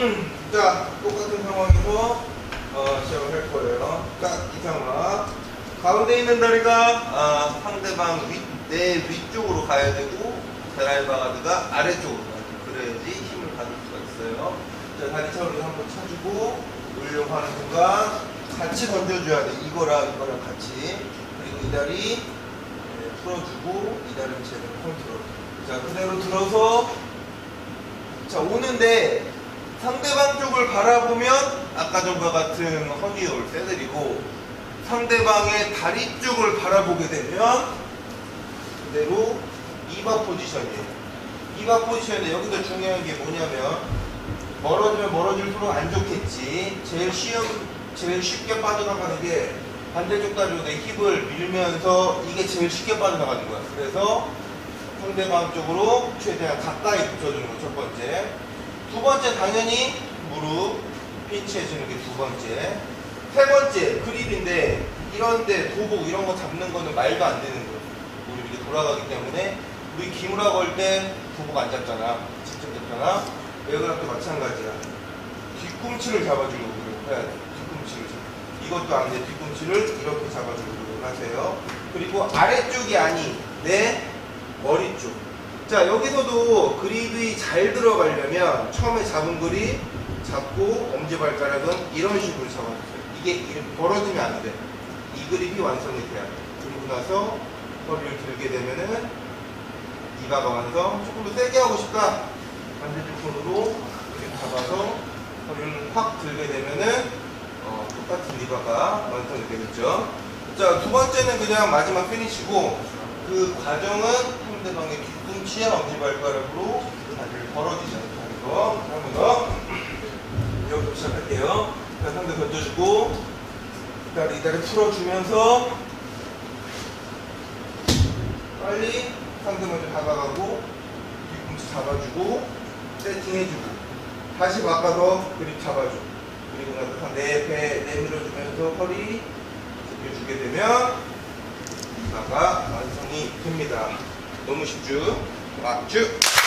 자, 똑같은 상황에서 어, 시작을 할 거예요. 자, 이 상황. 가운데 있는 다리가 아, 상대방 위, 내 위쪽으로 가야 되고 드라이버 가드가 아래쪽으로 가야 돼. 그래야지 힘을 받을 수가 있어요. 자, 다리 차를 한번 차주고 올려고 하는 순간 같이 던져줘야 돼. 이거랑 이거랑 같이. 그리고 이 다리 네, 풀어주고 이 다리는 제대로 컨트롤. 자, 그대로 들어서 자, 오는데 상대방 쪽을 바라보면 아까 전과 같은 허니올 세드리고 상대방의 다리 쪽을 바라보게 되면 그대로 이바 포지션이에요. 이바 포지션인데 여기서 중요한 게 뭐냐면 멀어지면 멀어질수록 안 좋겠지. 제일 쉬운, 제일 쉽게 빠져나가는 게 반대쪽 다리로 내 힙을 밀면서 이게 제일 쉽게 빠져나가는 거야. 그래서 상대방 쪽으로 최대한 가까이 붙여주는 거 첫 번째. 두 번째 당연히 무릎 핀치해주는 게 두 번째. 세 번째 그립인데 이런데 도복 이런 거 잡는 거는 말도 안 되는 거예요. 무릎이 이렇게 돌아가기 때문에 우리 기무라 걸때 도복 안 잡잖아. 직접 잡잖아. 외그락도 마찬가지야. 뒤꿈치를 잡아주려고 노력해야 돼. 뒤꿈치를 잡. 이것도 안 돼. 뒤꿈치를 이렇게 잡아주려고 노력하세요. 그리고 아래쪽이 아닌 내 머리 쪽. 자 여기서도 그립이 잘 들어가려면 처음에 잡은 그립 잡고 엄지발가락은 이런 식으로 잡아주세요. 이게 벌어지면 안 돼. 이 그립이 완성이 돼야 돼. 그리고 나서 허리를 들게 되면은 이바가 완성. 조금 더 세게 하고 싶다. 반대쪽 손으로 이렇게 잡아서 허리를 확 들게 되면은 어, 똑같은 리바가 완성이 되겠죠. 자, 두 번째는 그냥 마지막 피니시고 그 과정은 상대방의 뒤꿈치에 엄지발가락으로 다리를 하는 거. 한번 더. 여기부터 시작할게요. 자, 상대 던져주고 다리 이 다리 풀어주면서 빨리 상대 먼저 다가가고 뒤꿈치 잡아주고 세팅해주고 다시 바꿔서 그립 잡아줘 그리고 나서 내 배 내밀어주면서 허리 숙여주게 되면 이마가 완성이 됩니다 너무 쉽죠? One, two.